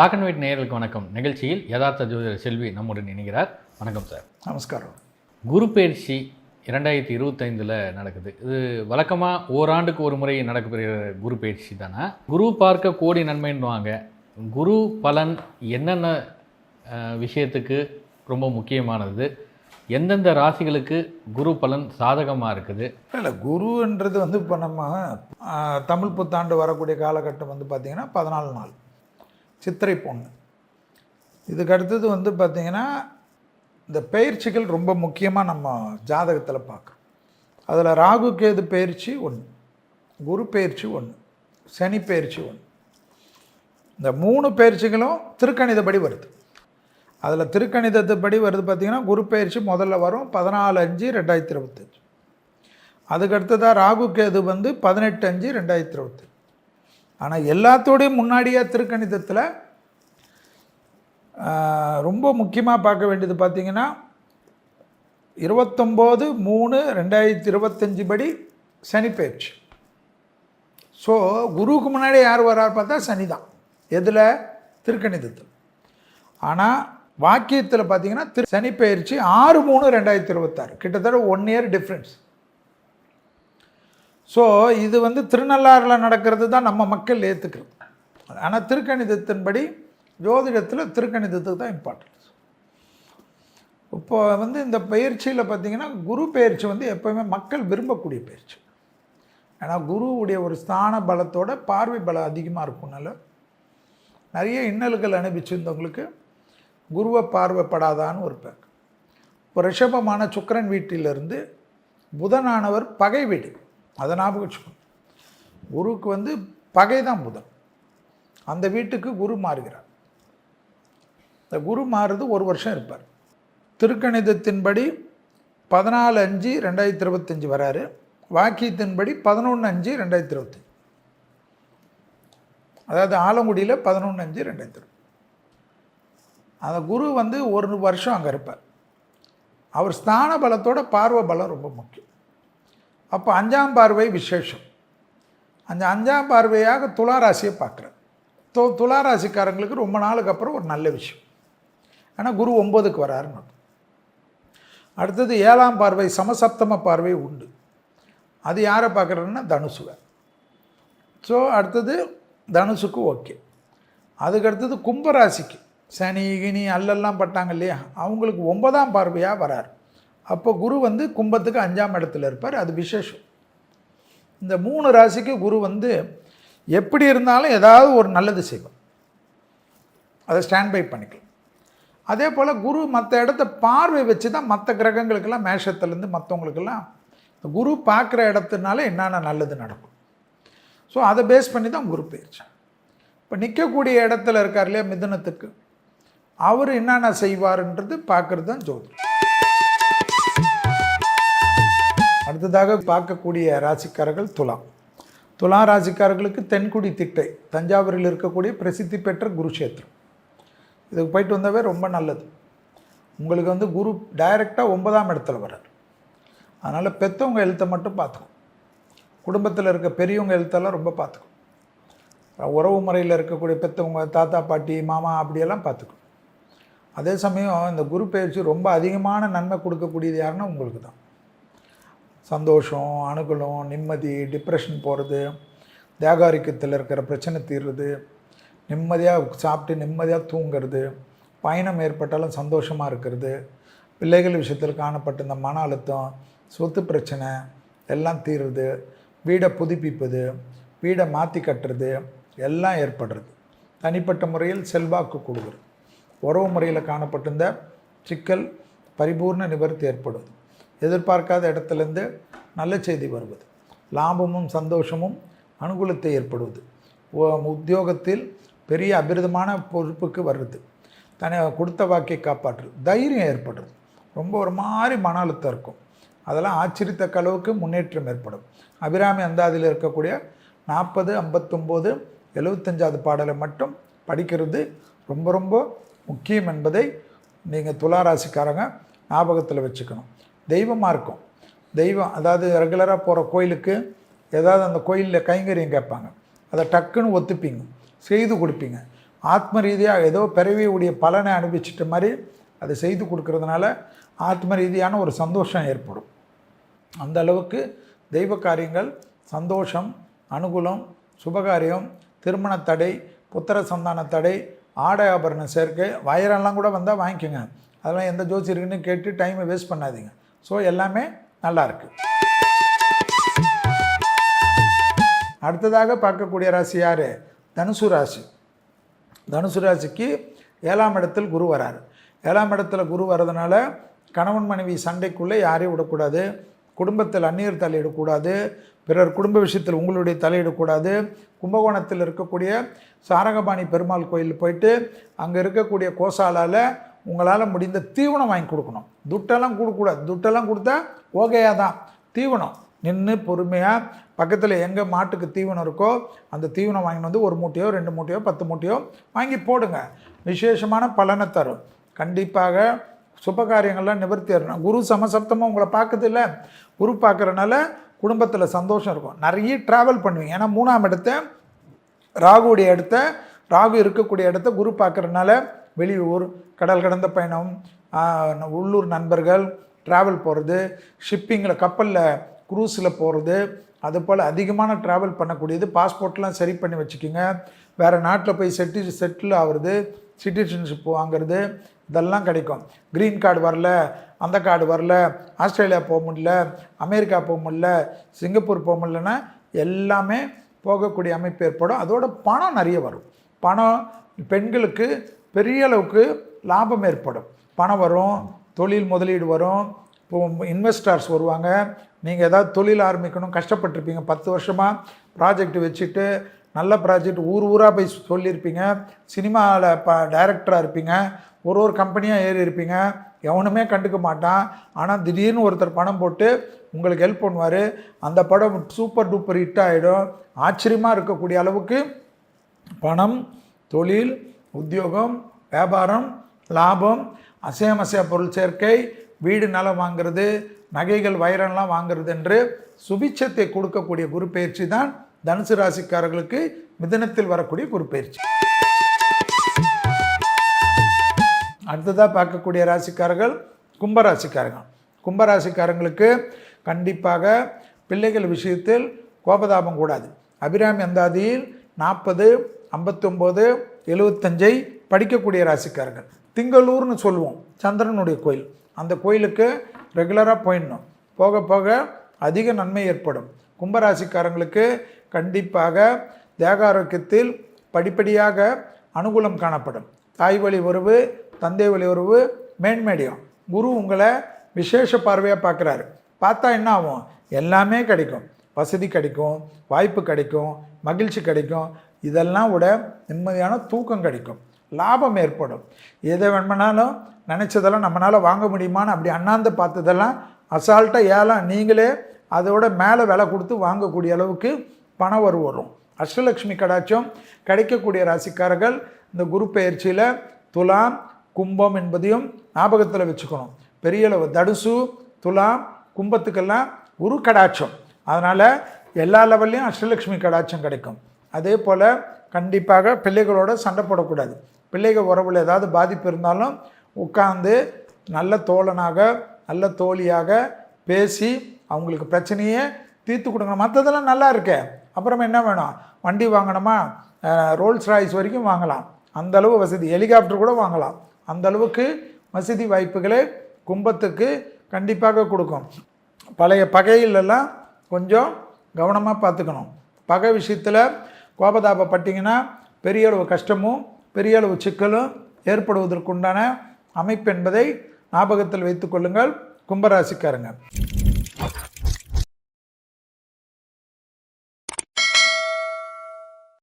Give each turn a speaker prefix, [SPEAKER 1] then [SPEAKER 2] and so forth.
[SPEAKER 1] Black and white நேயர்களுக்கு வணக்கம். நிகழ்ச்சியில் யதார்த்த ஜோதிடர் செல்வி நம்முடன் இணைகிறார். வணக்கம் சார்
[SPEAKER 2] நமஸ்காரம்.
[SPEAKER 1] குரு பயிற்சி இரண்டாயிரத்தி இருபத்தைந்தில் நடக்குது. இது வழக்கமாக ஓராண்டுக்கு ஒரு முறை நடக்கப்படுகிற குரு பயிற்சி தானே? குரு பார்க்க கோடி நன்மைன்னுவாங்க. குரு பலன் என்னென்ன விஷயத்துக்கு ரொம்ப முக்கியமானது? எந்தெந்த ராசிகளுக்கு குரு பலன் சாதகமாக இருக்குது?
[SPEAKER 2] இல்லை குருன்றது வந்து இப்போ நம்ம தமிழ் புத்தாண்டு வரக்கூடிய காலகட்டம் வந்து பார்த்திங்கன்னா பதினாலு நாள். சித்திரை பொண்ணு. இதுக்கு அடுத்தது வந்து பார்த்திங்கன்னா இந்த பயிற்சிகள் ரொம்ப முக்கியமாக நம்ம ஜாதகத்தில் பார்க்குறோம் அதில் ராகு கேது பயிற்சி ஒன்று குரு பயிற்சி ஒன்று சனி பயிற்சி ஒன்று இந்த மூணு பயிற்சிகளும் திருக்கணிதப்படி வருது. அதில் திருக்கணிதத்துப்படி வருது பார்த்திங்கன்னா குரு பயிற்சி முதல்ல வரும் பதினாலு அஞ்சு ரெண்டாயிரத்தி இருபத்தஞ்சு. அதுக்கு அடுத்ததாக ராகு கேது வந்து பதினெட்டு அஞ்சு ரெண்டாயிரத்தி இருபத்தஞ்சு. ஆனால் எல்லாத்தோடையும் முன்னாடியே திருக்கணிதத்தில் ரொம்ப முக்கியமாக பார்க்க வேண்டியது பார்த்திங்கன்னா இருபத்தொம்போது மூணு ரெண்டாயிரத்தி இருபத்தஞ்சி படி சனிப்பயிற்சி ஸோ குருவுக்கு முன்னாடி யார் வரார் பார்த்தா சனி தான் எதில்? திருக்கணிதத்தில். ஆனால் வாக்கியத்தில் பார்த்தீங்கன்னா திரு சனிப்பயிற்சி ஆறு மூணு ரெண்டாயிரத்தி இருபத்தாறு. கிட்டத்தட்ட ஒன் இயர் டிஃப்ரென்ஸ் ஸோ இது வந்து திருநள்ளாறில் நடக்கிறது தான் நம்ம மக்கள் ஏற்றுக்கிறது ஆனால் திருக்கணிதத்தின்படி ஜோதிடத்தில் திருக்கணிதத்துக்கு தான் இம்பார்ட்டன்ஸ் இப்போ வந்து இந்த பயிற்சியில் பார்த்தீங்கன்னா குரு பயிற்சி வந்து எப்போவுமே மக்கள் விரும்பக்கூடிய பயிற்சி. ஏன்னா குருவுடைய ஒரு ஸ்தான பலத்தோட பார்வை பலம் அதிகமாக இருக்கும்னால நிறைய இன்னல்கள் அனுபவிச்சிருந்தவங்களுக்கு குருவை பார்வைப்படாதான்னு ஒரு பேர் இப்போ ரிஷபமான சுக்கரன் வீட்டிலிருந்து புதனானவர் பகை வீடு. அதை ஞாபகம் வச்சுக்கணும். குருவுக்கு வந்து பகை தான் புதன் அந்த வீட்டுக்கு குரு மாறுகிறார். இந்த குரு மாறுறது ஒரு வருஷம் இருப்பார். திருக்கணிதத்தின்படி பதினாலு அஞ்சு ரெண்டாயிரத்தி இருபத்தஞ்சி வராரு. வாக்கியத்தின்படி பதினொன்று அஞ்சு ரெண்டாயிரத்தி இருபத்தஞ்சி. அதாவது ஆலங்குடியில் பதினொன்று அஞ்சு ரெண்டாயிரத்தி இருபது அந்த குரு வந்து ஒரு வருஷம் அங்கே இருப்பார். அவர் ஸ்தான பலத்தோட பார்வை பலம் ரொம்ப முக்கியம். அப்போ அஞ்சாம் பார்வை விசேஷம். அந்த அஞ்சாம் பார்வையாக துளாராசியை பார்க்குறார். து துளாராசிக்காரங்களுக்கு ரொம்ப நாளுக்கு அப்புறம் ஒரு நல்ல விஷயம். ஏன்னா குரு ஒம்போதுக்கு வராருன்னு அடுத்தது ஏழாம் பார்வை சமசப்தம பார்வை உண்டு. அது யாரை பார்க்குறதுன்னா தனுசுவை ஸோ அடுத்தது தனுசுக்கு ஓகே. அதுக்கு அடுத்தது கும்பராசிக்கு. சனி கினி அல்லெல்லாம் பட்டாங்க இல்லையா? அவங்களுக்கு ஒன்பதாம் பார்வையாக வரார். அப்போ குரு வந்து கும்பத்துக்கு அஞ்சாம் இடத்துல இருப்பார் அது விசேஷம். இந்த மூணு ராசிக்கு குரு வந்து எப்படி இருந்தாலும் ஏதாவது ஒரு நல்லது செய்வோம் அதை ஸ்டாண்ட் பை பண்ணிக்கலாம். அதே போல் குரு மற்ற இடத்த பார்வை வச்சு தான் மற்ற கிரகங்களுக்கெல்லாம் மேஷத்துலேருந்து மற்றவங்களுக்கெல்லாம் இந்த குரு பார்க்குற இடத்துனால என்னென்ன நல்லது நடக்கும். ஸோ அதை பேஸ் பண்ணி தான் குரு பயிற்சி. இப்போ நிற்கக்கூடிய இடத்துல இருக்கார் இல்லையா மிதுனத்துக்கு அவர் என்னென்ன செய்வாருன்றது பார்க்குறது தான் ஜோதிடம். அடுத்ததாக பார்க்கக்கூடிய ராசிக்காரர்கள் துலாம். துலாம் ராசிக்காரர்களுக்கு தென்குடி திட்டை தஞ்சாவூரில் இருக்கக்கூடிய பிரசித்தி பெற்ற குருஷேத்திரம் இதுக்கு போயிட்டு வந்தாவே ரொம்ப நல்லது. உங்களுக்கு வந்து குரு டைரெக்டாக ஒன்பதாம் இடத்துல வர்றார். அதனால் பெற்றவங்க எழுத்தை மட்டும் பார்த்துக்கும் குடும்பத்தில் இருக்க பெரியவங்க எழுத்தெல்லாம் ரொம்ப பார்த்துக்கும் உறவு முறையில் இருக்கக்கூடிய பெற்றவங்க தாத்தா பாட்டி மாமா அப்படியெல்லாம் பார்த்துக்கும் அதே சமயம் இந்த குரு பயிற்சி ரொம்ப அதிகமான நன்மை கொடுக்கக்கூடியது யாருன்னா உங்களுக்கு தான் சந்தோஷம் அனுகூலம் நிம்மதி டிப்ரெஷன் போகிறது தேகாரிக்கத்தில் இருக்கிற பிரச்சனை தீர்றது நிம்மதியாக சாப்பிட்டு நிம்மதியாக தூங்குறது பயணம் ஏற்பட்டாலும் சந்தோஷமாக இருக்கிறது பிள்ளைகள் விஷயத்தில் காணப்பட்ட இந்த மன அழுத்தம் சொத்து பிரச்சனை எல்லாம் தீர்றது வீடை புதுப்பிப்பது வீடை மாற்றி கட்டுறது எல்லாம் ஏற்படுறது. தனிப்பட்ட முறையில் செல்வாக்கு கொடுக்குறது. உறவு முறையில் காணப்பட்டிருந்த சிக்கல் பரிபூர்ண நிவர்த்தி ஏற்படுது. எதிர்பார்க்காத இடத்துலேருந்து நல்ல செய்தி வருவது. லாபமும் சந்தோஷமும் அனுகூலத்தை ஏற்படுவது. உத்தியோகத்தில் பெரிய அபிரதமான பொறுப்புக்கு வருது தனி கொடுத்த வாக்கை காப்பாற்றுறது. தைரியம் ஏற்படுறது. ரொம்ப ஒரு மாதிரி மன அழுத்தம் இருக்கும். அதெல்லாம் ஆச்சரியத்தக்க அளவுக்கு முன்னேற்றம் ஏற்படும். அபிராமி அந்தாதியில் இருக்கக்கூடிய நாற்பது ஐம்பத்தொம்போது எழுபத்தஞ்சாவது பாடலை மட்டும் படிக்கிறது ரொம்ப ரொம்ப முக்கியம் என்பதை நீங்கள் துளாராசிக்காரங்க ஞாபகத்தில் வச்சுக்கணும். தெய்வமாக இருக்கும். தெய்வம் அதாவது ரெகுலராக போகிற கோயிலுக்கு ஏதாவது அந்த கோயிலில் கைங்கரியம் கேட்பாங்க. அதை டக்குன்னு ஒத்துப்பீங்க செய்து கொடுப்பீங்க. ஆத்ம ரீதியாக ஏதோ பிறவியுடைய பலனை அனுபவிச்சிட்ட மாதிரி அதை செய்து கொடுக்கறதுனால ஆத்ம ரீதியான ஒரு சந்தோஷம் ஏற்படும். அந்த அளவுக்கு தெய்வ காரியங்கள் சந்தோஷம் அனுகூலம் சுபகாரியம் திருமண தடை புத்திர சந்தான தடை ஆடை ஆபரண சேர்க்கை வயரெல்லாம் கூட வந்தால் வாங்கிக்கோங்க. அதெல்லாம் எந்த ஜோசி இருக்குன்னு கேட்டு டைமை வேஸ்ட் பண்ணாதீங்க. ஸோ எல்லாமே நல்லாயிருக்கு அடுத்ததாக பார்க்கக்கூடிய ராசி யார்? தனுசு ராசி. தனுசு ராசிக்கு ஏழாம் இடத்தில் குரு வராரு. ஏழாம் இடத்துல குரு வர்றதுனால கணவன் மனைவி சண்டைக்குள்ளே யாரையும் விடக்கூடாது. குடும்பத்தில் அந்நியர் தலையிடக்கூடாது. பிறர் குடும்ப விஷயத்தில் உங்களுடைய தலையிடக்கூடாது. கும்பகோணத்தில் இருக்கக்கூடிய சாரகபாணி பெருமாள் கோயில் போயிட்டு அங்கே இருக்கக்கூடிய கோசாலால் உங்களால் முடிந்த தீவனம் வாங்கி கொடுக்கணும். துட்டெல்லாம் கொடுக்கக்கூடாது துட்டெல்லாம் கொடுத்தா ஓகேயா தான். தீவனம். நின்று பொறுமையாக பக்கத்தில் எங்கே மாட்டுக்கு தீவனம் இருக்கோ அந்த தீவனம் வாங்கிட்டு வந்து ஒரு மூட்டையோ ரெண்டு மூட்டையோ பத்து மூட்டையோ வாங்கி போடுங்க. விசேஷமான பலனை தரும். கண்டிப்பாக சுபகாரியங்கள்லாம் நிவர்த்தி ஆகணும் குரு சமசப்தமாக உங்களை பார்க்குது இல்லை? குரு பார்க்குறனால குடும்பத்தில் சந்தோஷம் இருக்கும். நிறைய ட்ராவல் பண்ணுவீங்க. ஏன்னா மூணாம் இடத்த ராகுடைய இடத்த ராகு இருக்கக்கூடிய இடத்த குரு பார்க்குறனால வெளியூர் கடல் கடந்த பயணம் உள்ளூர் நண்பர்கள் ட்ராவல் போகிறது ஷிப்பிங்கில் கப்பலில் க்ரூஸில் போகிறது அதுபோல் அதிகமான ட்ராவல் பண்ணக்கூடியது. பாஸ்போர்ட்லாம் சரி பண்ணி வச்சுக்கோங்க. வேறு நாட்டில் போய் செட்டில் செட்டில் ஆகுறது சிட்டிசன்ஷிப் வாங்குறது இதெல்லாம் கிடைக்கும். க்ரீன் கார்டு வரல அந்த கார்டு வரல ஆஸ்திரேலியா போக முடியல அமெரிக்கா போக முடியல சிங்கப்பூர் போக முடியலன்னா எல்லாமே போகக்கூடிய அமைப்பு ஏற்படும். அதோட பணம் நிறைய வரும். பணம் பெண்களுக்கு பெரிய அளவுக்கு லாபம் ஏற்படும். பணம் வரும் தொழில் முதலீடு வரும் இப்போ இன்வெஸ்டர்ஸ் வருவாங்க. நீங்கள் ஏதாவது தொழில் ஆரம்பிக்கணும் கஷ்டப்பட்டிருப்பீங்க. பத்து வருஷமாக ப்ராஜெக்ட் வச்சுட்டு நல்ல ப்ராஜெக்ட் ஊர் ஊராக போய் சொல்லியிருப்பீங்க. சினிமாவில் ப டைரக்டராக இருப்பீங்க. ஒரு ஒரு கம்பெனியாக ஏறி இருப்பீங்க. எவனுமே கண்டுக்க மாட்டான். ஆனால் திடீர்னு ஒருத்தர் பணம் போட்டு உங்களுக்கு ஹெல்ப் பண்ணுவார். அந்த படம் சூப்பர் டூப்பர் ஹிட் ஆகிடும் ஆச்சரியமாக இருக்கக்கூடிய அளவுக்கு பணம் தொழில் உத்தியோகம் வியாபாரம் லாபம் அசையமசைய பொருள் சேர்க்கை வீடு நலம் வாங்குறது நகைகள் வைரம்லாம் வாங்குறது என்று சுபிச்சத்தை கொடுக்கக்கூடிய குரு பயிற்சி தான் தனுசு ராசிக்காரர்களுக்கு மிதனத்தில் வரக்கூடிய குரு பயிற்சி. அடுத்ததாக பார்க்கக்கூடிய ராசிக்காரர்கள் கும்பராசிக்காரர்கள் கும்பராசிக்காரங்களுக்கு கண்டிப்பாக பிள்ளைகள் விஷயத்தில் கோபதாபம் கூடாது. அபிராமி அந்தாதியில் நாற்பது ஐம்பத்தொம்போது எழுபத்தஞ்சை படிக்கக்கூடிய ராசிக்காரர்கள். திங்களூர்னு சொல்லுவோம் சந்திரனுடைய கோயில். அந்த கோயிலுக்கு ரெகுலராக போயிடணும். போக போக அதிக நன்மை ஏற்படும். கும்பராசிக்காரங்களுக்கு கண்டிப்பாக தேக ஆரோக்கியத்தில் படிப்படியாக அனுகூலம் காணப்படும். தாய் வழி உறவு தந்தை வழி உறவு மேன்மேடியம். குரு உங்களை விசேஷ பார்வையாக பார்க்குறாரு. பார்த்தா என்ன ஆகும்? எல்லாமே கிடைக்கும். வசதி கிடைக்கும் வாய்ப்பு கிடைக்கும் மகிழ்ச்சி கிடைக்கும். இதெல்லாம் விட நிம்மதியான தூக்கம் கிடைக்கும். லாபம் ஏற்படும். எதை வேணுமனாலும் நினச்சதெல்லாம் நம்மளால் வாங்க முடியுமான்னு அப்படி அண்ணாந்து பார்த்ததெல்லாம் அசால்ட்டாக ஏலம் நீங்களே அதோட மேலே விலை கொடுத்து வாங்கக்கூடிய அளவுக்கு பணம் வரவு வரும். அஷ்டலக்ஷ்மி கடாட்சம் கிடைக்கக்கூடிய ராசிக்காரர்கள் இந்த குரு பயிற்சியில் துலாம் கும்பம் என்பதையும் ஞாபகத்தில் வச்சுக்கணும். பெரிய அளவு தடுசு துலாம் கும்பத்துக்கெல்லாம் குரு கடாட்சம். அதனால் எல்லா லெவல்லையும் அஷ்டலக்ஷ்மி கடாட்சம் கிடைக்கும். அதே போல் கண்டிப்பாக பிள்ளைகளோட சண்டை போடக்கூடாது. பிள்ளைகள் உறவில் ஏதாவது பாதிப்பு இருந்தாலும் உட்காந்து நல்ல தோழனாக நல்ல தோழியாக பேசி அவங்களுக்கு பிரச்சனையே தீர்த்து கொடுங்க. மற்றதெல்லாம் நல்லா இருக்கே. அப்புறம் என்ன வேணும்? வண்டி வாங்கணுமா? ரோல்ஸ் ராய்ஸ் வரைக்கும் வாங்கலாம். அந்தளவு வசதி. ஹெலிகாப்டர் கூட வாங்கலாம். அந்தளவுக்கு வசதி வாய்ப்புகளை கும்பத்துக்கு கண்டிப்பாக கொடுக்கும். பழைய பகையிலெல்லாம் கொஞ்சம் கவனமாக பார்த்துக்கணும். பகை விஷயத்தில் கோபதாபப்பட்டீங்கன்னா பெரிய அளவு கஷ்டமும் பெரிய அளவு சிக்கலும் ஏற்படுவதற்குண்டான அமைப்பு என்பதை ஞாபகத்தில் வைத்துக்கொள்ளுங்கள் கும்பராசிக்காரங்க.